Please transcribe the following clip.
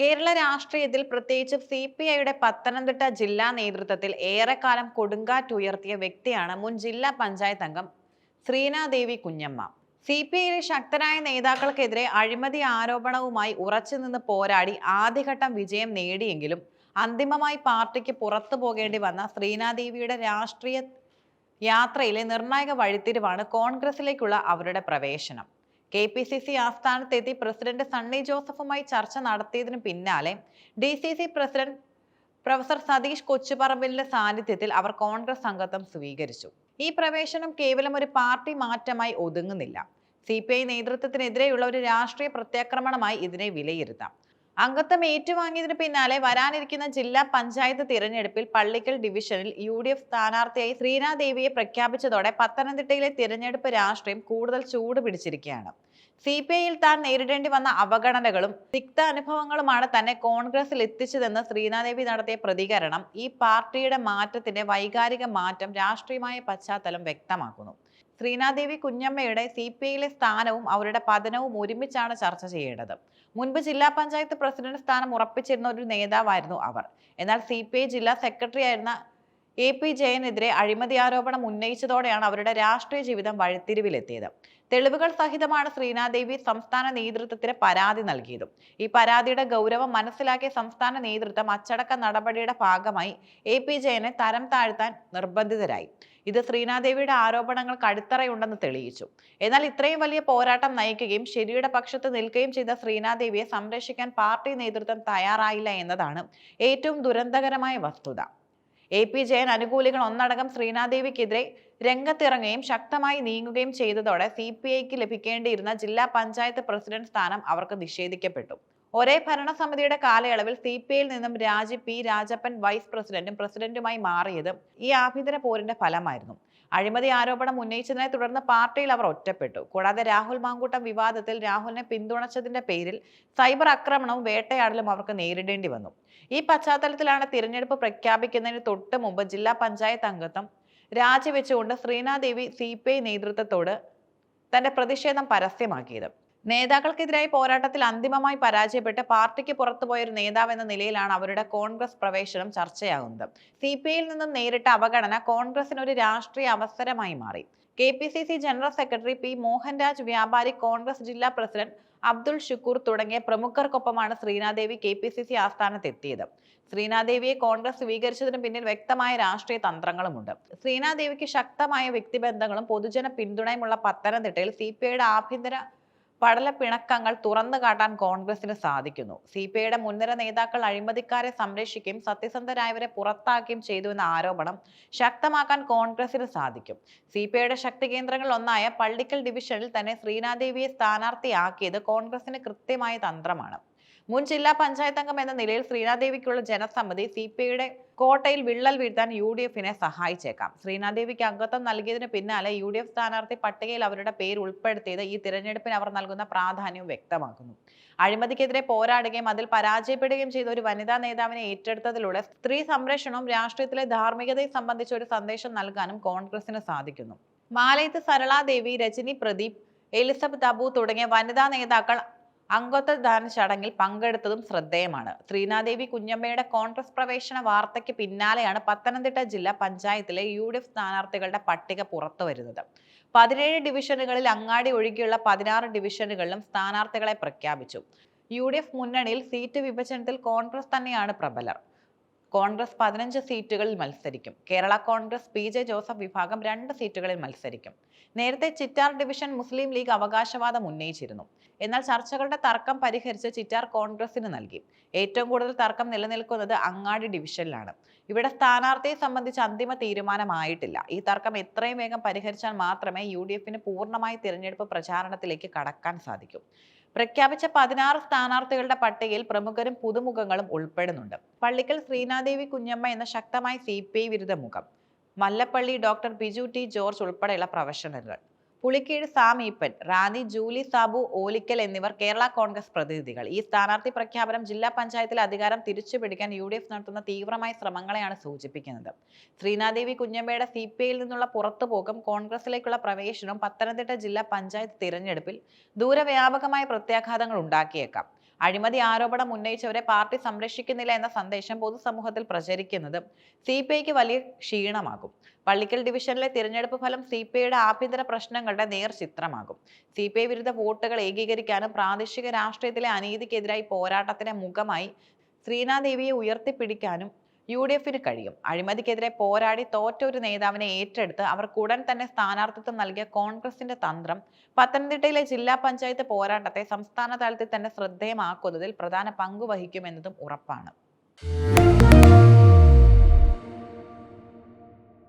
കേരള രാഷ്ട്രീയത്തിൽ പ്രത്യേകിച്ച് C P ഐയുടെ പത്തനംതിട്ട ജില്ലാ നേതൃത്വത്തിൽ ഏറെക്കാലം കൊടുങ്കാറ്റുയർത്തിയ വ്യക്തിയാണ് മുൻ ജില്ലാ പഞ്ചായത്ത് അംഗം ശ്രീനാദേവി കുഞ്ഞമ്മ. സി പി ഐയിലെ ശക്തരായ നേതാക്കൾക്കെതിരെ അഴിമതി ആരോപണവുമായി ഉറച്ചുനിന്ന് പോരാടി ആദ്യഘട്ടം വിജയം നേടിയെങ്കിലും അന്തിമമായി പാർട്ടിക്ക് പുറത്തു പോകേണ്ടി വന്ന ശ്രീനാദേവിയുടെ രാഷ്ട്രീയ യാത്രയിലെ നിർണായക വഴിത്തിരിവാണ് കോൺഗ്രസിലേക്കുള്ള അവരുടെ പ്രവേശനം. കെ പി സി സി ആസ്ഥാനത്തെത്തി പ്രസിഡന്റ് സണ്ണി ജോസഫുമായി ചർച്ച നടത്തിയതിന് പിന്നാലെ D C C president professor Satheesh കൊച്ചുപറമ്പിലിന്റെ സാന്നിധ്യത്തിൽ അവർ കോൺഗ്രസ് അംഗത്വം സ്വീകരിച്ചു. ഈ പ്രവേശനം കേവലം ഒരു പാർട്ടി മാറ്റമായി ഒതുങ്ങുന്നില്ല. സി പി ഐ നേതൃത്വത്തിനെതിരെയുള്ള ഒരു രാഷ്ട്രീയ പ്രത്യാക്രമണമായി ഇതിനെ വിലയിരുത്താം. അംഗത്വം ഏറ്റുവാങ്ങിയതിന് പിന്നാലെ വരാനിരിക്കുന്ന ജില്ലാ പഞ്ചായത്ത് തിരഞ്ഞെടുപ്പിൽ പള്ളിക്കൽ ഡിവിഷനിൽ യു ഡി എഫ് സ്ഥാനാർത്ഥിയായി ശ്രീനാദേവിയെ പ്രഖ്യാപിച്ചതോടെ പത്തനംതിട്ടയിലെ തിരഞ്ഞെടുപ്പ് രാഷ്ട്രീയം കൂടുതൽ ചൂട് പിടിച്ചിരിക്കുകയാണ്. സി പി ഐയിൽ താൻ നേരിടേണ്ടി വന്ന അവഗണനകളും തിക്ത അനുഭവങ്ങളുമാണ് തന്നെ കോൺഗ്രസിൽ എത്തിച്ചതെന്ന് ശ്രീനാദേവി നടത്തിയ പ്രതികരണം ഈ പാർട്ടിയുടെ മാറ്റത്തിന്റെ വൈകാരിക മാറ്റം രാഷ്ട്രീയമായ പശ്ചാത്തലം വ്യക്തമാക്കുന്നു. ശ്രീനാദേവി കുഞ്ഞമ്മയുടെ സി പി ഐയിലെ സ്ഥാനവും അവരുടെ പതനവും ഒരുമിച്ചാണ് ചർച്ച ചെയ്യേണ്ടത്. മുൻപ് ജില്ലാ പഞ്ചായത്ത് പ്രസിഡന്റ് സ്ഥാനം ഉറപ്പിച്ചിരുന്ന ഒരു നേതാവായിരുന്നു അവർ. എന്നാൽ സി പി ഐ ജില്ലാ സെക്രട്ടറി ആയിരുന്ന എ പി ജയനെതിരെ അഴിമതി ആരോപണം ഉന്നയിച്ചതോടെയാണ് അവരുടെ രാഷ്ട്രീയ ജീവിതം വഴിത്തിരിവിലെത്തിയത്. തെളിവുകൾ സഹിതമാണ് ശ്രീനാദേവി സംസ്ഥാന നേതൃത്വത്തിന് പരാതി നൽകിയതും. ഈ പരാതിയുടെ ഗൗരവം മനസ്സിലാക്കിയ സംസ്ഥാന നേതൃത്വം അച്ചടക്ക നടപടിയുടെ ഭാഗമായി എ പി ജയനെ തരം താഴ്ത്താൻ നിർബന്ധിതരായി. ഇത് ശ്രീനാദേവിയുടെ ആരോപണങ്ങൾക്ക് അടിത്തറയുണ്ടെന്ന് തെളിയിച്ചു. എന്നാൽ ഇത്രയും വലിയ പോരാട്ടം നയിക്കുകയും ശരിയുടെ പക്ഷത്ത് നിൽക്കുകയും ചെയ്ത ശ്രീനാദേവിയെ സംരക്ഷിക്കാൻ പാർട്ടി നേതൃത്വം തയ്യാറായില്ല എന്നതാണ് ഏറ്റവും ദുരന്തകരമായ വസ്തുത. എ. പി. ജയൻ അനുകൂലികൾ ഒന്നടങ്കം ശ്രീനാദേവിക്കെതിരെ രംഗത്തിറങ്ങുകയും ശക്തമായി നീങ്ങുകയും ചെയ്തതോടെ സി പി ഐക്ക് ലഭിക്കേണ്ടിയിരുന്ന ജില്ലാ പഞ്ചായത്ത് പ്രസിഡന്റ് സ്ഥാനം അവർക്ക് നിഷേധിക്കപ്പെട്ടു. ഒരേ ഭരണസമിതിയുടെ കാലയളവിൽ സി പി ഐയിൽ നിന്നും രാജി പി രാജപ്പൻ വൈസ് പ്രസിഡന്റും പ്രസിഡന്റുമായി മാറിയത് ഈ ആഭ്യന്തര പോരിന്റെ ഫലമായിരുന്നു. അഴിമതി ആരോപണം ഉന്നയിച്ചതിനെ തുടർന്ന് പാർട്ടിയിൽ അവർ ഒറ്റപ്പെട്ടു. കൂടാതെ രാഹുൽ മാങ്കൂട്ടം വിവാദത്തിൽ രാഹുലിനെ പിന്തുണച്ചതിന്റെ പേരിൽ സൈബർ ആക്രമണവും വേട്ടയാടലും അവർക്ക് നേരിടേണ്ടി വന്നു. ഈ പശ്ചാത്തലത്തിലാണ് തിരഞ്ഞെടുപ്പ് പ്രഖ്യാപിക്കുന്നതിന് തൊട്ട് മുമ്പ് ജില്ലാ പഞ്ചായത്ത് അംഗത്വം രാജിവെച്ചുകൊണ്ട് ശ്രീനാദേവി സി പി ഐ നേതൃത്വത്തോട് തന്റെ പ്രതിഷേധം പരസ്യമാക്കിയത്. നേതാക്കൾക്കെതിരായ പോരാട്ടത്തിൽ അന്തിമമായി പരാജയപ്പെട്ട് പാർട്ടിക്ക് പുറത്തുപോയ ഒരു നേതാവ് എന്ന നിലയിലാണ് അവരുടെ കോൺഗ്രസ് പ്രവേശനം ചർച്ചയാകുന്നത്. സി പി ഐയിൽ നിന്നും നേരിട്ട അവഗണന കോൺഗ്രസിന് ഒരു രാഷ്ട്രീയ അവസരമായി മാറി. K P C C general secretary P Mohanraj വ്യാപാരി കോൺഗ്രസ് ജില്ലാ പ്രസിഡന്റ് അബ്ദുൾ ഷുക്കൂർ തുടങ്ങിയ പ്രമുഖർക്കൊപ്പമാണ് Sreenadevi K P C C ആസ്ഥാനത്തെത്തിയത്. ശ്രീനാദേവിയെ കോൺഗ്രസ് സ്വീകരിച്ചതിന് പിന്നിൽ വ്യക്തമായ രാഷ്ട്രീയ തന്ത്രങ്ങളുമുണ്ട്. ശ്രീനാദേവിക്ക് ശക്തമായ വ്യക്തിബന്ധങ്ങളും പൊതുജന പിന്തുണയുമുള്ള പത്തനംതിട്ടയിൽ സി പി ഐയുടെ ആഭ്യന്തര പടല പിണക്കങ്ങൾ തുറന്നു കാട്ടാൻ കോൺഗ്രസിന് സാധിക്കുന്നു. സി പി ഐയുടെ മുൻനിര നേതാക്കൾ അഴിമതിക്കാരെ സംരക്ഷിക്കുകയും സത്യസന്ധരായവരെ പുറത്താക്കുകയും ചെയ്തു എന്ന ആരോപണം ശക്തമാക്കാൻ കോൺഗ്രസിന് സാധിക്കും. സി പി ഐയുടെ ശക്തി കേന്ദ്രങ്ങളിൽ ഒന്നായ പള്ളിക്കൽ ഡിവിഷനിൽ തന്നെ ശ്രീനാദേവിയെ സ്ഥാനാർത്ഥിയാക്കിയത് കോൺഗ്രസിന് കൃത്യമായ തന്ത്രമാണ്. മുൻ ജില്ലാ പഞ്ചായത്ത് അംഗം എന്ന നിലയിൽ ശ്രീനാദേവിക്കുള്ള ജനസമ്മതി സി പി ഐയുടെ കോട്ടയിൽ വിള്ളൽ വീഴ്ത്താൻ യു ഡി എഫിനെ സഹായിച്ചേക്കാം. ശ്രീനാദേവിക്ക് അംഗത്വം നൽകിയതിന് പിന്നാലെ യു ഡി എഫ് സ്ഥാനാർത്ഥി പട്ടികയിൽ അവരുടെ പേര് ഉൾപ്പെടുത്തിയത് ഈ തിരഞ്ഞെടുപ്പിന് അവർ നൽകുന്ന പ്രാധാന്യം വ്യക്തമാക്കുന്നു. അഴിമതിക്കെതിരെ പോരാടുകയും അതിൽ പരാജയപ്പെടുകയും ചെയ്ത ഒരു വനിതാ നേതാവിനെ ഏറ്റെടുത്തതിലൂടെ സ്ത്രീ സംരക്ഷണവും രാഷ്ട്രീയത്തിലെ ധാർമ്മികതയെ സംബന്ധിച്ച ഒരു സന്ദേശം നൽകാനും കോൺഗ്രസിന് സാധിക്കുന്നു. മാലയത്ത് സരളാദേവി രജനി പ്രദീപ് എലിസബത്ത് അബു തുടങ്ങിയ വനിതാ നേതാക്കൾ അംഗത്വദാന ചടങ്ങിൽ പങ്കെടുത്തതും ശ്രദ്ധേയമാണ്. ശ്രീനാദേവി കുഞ്ഞമ്മയുടെ കോൺഗ്രസ് പ്രവേശന വാർത്തയ്ക്ക് പിന്നാലെയാണ് പത്തനംതിട്ട ജില്ലാ പഞ്ചായത്തിലെ യു ഡി എഫ് സ്ഥാനാർത്ഥികളുടെ പട്ടിക പുറത്തു വരുന്നത്. പതിനേഴ് ഡിവിഷനുകളിൽ അങ്ങാടി ഒഴികെയുള്ള പതിനാറ് ഡിവിഷനുകളിലും സ്ഥാനാർത്ഥികളെ പ്രഖ്യാപിച്ചു. യു ഡി എഫ് മുന്നണിയിൽ സീറ്റ് വിഭജനത്തിൽ കോൺഗ്രസ് തന്നെയാണ് പ്രബലർ. കോൺഗ്രസ് പതിനഞ്ച് സീറ്റുകളിൽ മത്സരിക്കും. Kerala Congress P J Joseph വിഭാഗം രണ്ട് സീറ്റുകളിൽ മത്സരിക്കും. നേരത്തെ ചിറ്റാർ ഡിവിഷൻ മുസ്ലിം ലീഗ് അവകാശവാദം ഉന്നയിച്ചിരുന്നു. എന്നാൽ ചർച്ചകളുടെ തർക്കം പരിഹരിച്ച് ചിറ്റാർ കോൺഗ്രസിന് നൽകി. ഏറ്റവും കൂടുതൽ തർക്കം നിലനിൽക്കുന്നത് അങ്ങാടി ഡിവിഷനിലാണ്. ഇവിടെ സ്ഥാനാർത്ഥിയെ സംബന്ധിച്ച് അന്തിമ തീരുമാനമായിട്ടില്ല. ഈ തർക്കം എത്രയും വേഗം പരിഹരിച്ചാൽ മാത്രമേ യു ഡി എഫിന് പൂർണമായി തിരഞ്ഞെടുപ്പ് പ്രചാരണത്തിലേക്ക് കടക്കാൻ സാധിക്കൂ. പ്രഖ്യാപിച്ച പതിനാറ് സ്ഥാനാർത്ഥികളുടെ പട്ടികയിൽ പ്രമുഖരും പുതുമുഖങ്ങളും ഉൾപ്പെടുന്നുണ്ട്. പള്ളിക്കൽ ശ്രീനാദേവി കുഞ്ഞമ്മ എന്ന ശക്തമായ സി പി ഐ വിരുദ്ധ മുഖം. Mallappally doctor Biju T George ഉൾപ്പെടെയുള്ള പ്രൊഫഷണലുകൾ. പുളിക്കീഴ് സാമീപ്പൻ റാന്നി ജൂലി സാബു ഓലിക്കൽ എന്നിവർ കേരള കോൺഗ്രസ് പ്രതിനിധികൾ. ഈ സ്ഥാനാർത്ഥി പ്രഖ്യാപനം ജില്ലാ പഞ്ചായത്തിലെ അധികാരം തിരിച്ചുപിടിക്കാൻ യു ഡി എഫ് നടത്തുന്ന തീവ്രമായ ശ്രമങ്ങളെയാണ് സൂചിപ്പിക്കുന്നത്. ശ്രീനാദേവി കുഞ്ഞമ്മയുടെ സി പി ഐയിൽ നിന്നുള്ള പുറത്തുപോക്കും കോൺഗ്രസിലേക്കുള്ള പ്രവേശനവും പത്തനംതിട്ട ജില്ലാ പഞ്ചായത്ത് തിരഞ്ഞെടുപ്പിൽ ദൂരവ്യാപകമായ പ്രത്യാഘാതങ്ങൾ ഉണ്ടാക്കിയേക്കാം. അഴിമതി ആരോപണം ഉന്നയിച്ചവരെ പാർട്ടി സംരക്ഷിക്കുന്നില്ല എന്ന സന്ദേശം പൊതുസമൂഹത്തിൽ പ്രചരിക്കുന്നത് സി പി ഐക്ക് വലിയ ക്ഷീണമാകും. പള്ളിക്കൽ ഡിവിഷനിലെ തിരഞ്ഞെടുപ്പ് ഫലം സി പി ഐയുടെ ആഭ്യന്തര പ്രശ്നങ്ങളുടെ നേർചിത്രമാകും. സി പി ഐ വിരുദ്ധ വോട്ടുകൾ ഏകീകരിക്കാനും പ്രാദേശിക രാഷ്ട്രീയത്തിലെ അനീതിക്കെതിരായി പോരാട്ടത്തിന്റെ മുഖമായി ശ്രീനാദേവിയെ ഉയർത്തിപ്പിടിക്കാനും യു ഡി എഫിന് കഴിയും. അഴിമതിക്കെതിരെ പോരാടി തോറ്റ ഒരു നേതാവിനെ ഏറ്റെടുത്ത് അവർക്ക് ഉടൻ തന്നെ സ്ഥാനാർത്ഥിത്വം നൽകിയ കോൺഗ്രസിന്റെ തന്ത്രം പത്തനംതിട്ടയിലെ ജില്ലാ പഞ്ചായത്ത് പോരാട്ടത്തെ സംസ്ഥാന തലത്തിൽ തന്നെ ശ്രദ്ധേയമാക്കുന്നതിൽ പ്രധാന പങ്ക് വഹിക്കുമെന്നതും ഉറപ്പാണ്.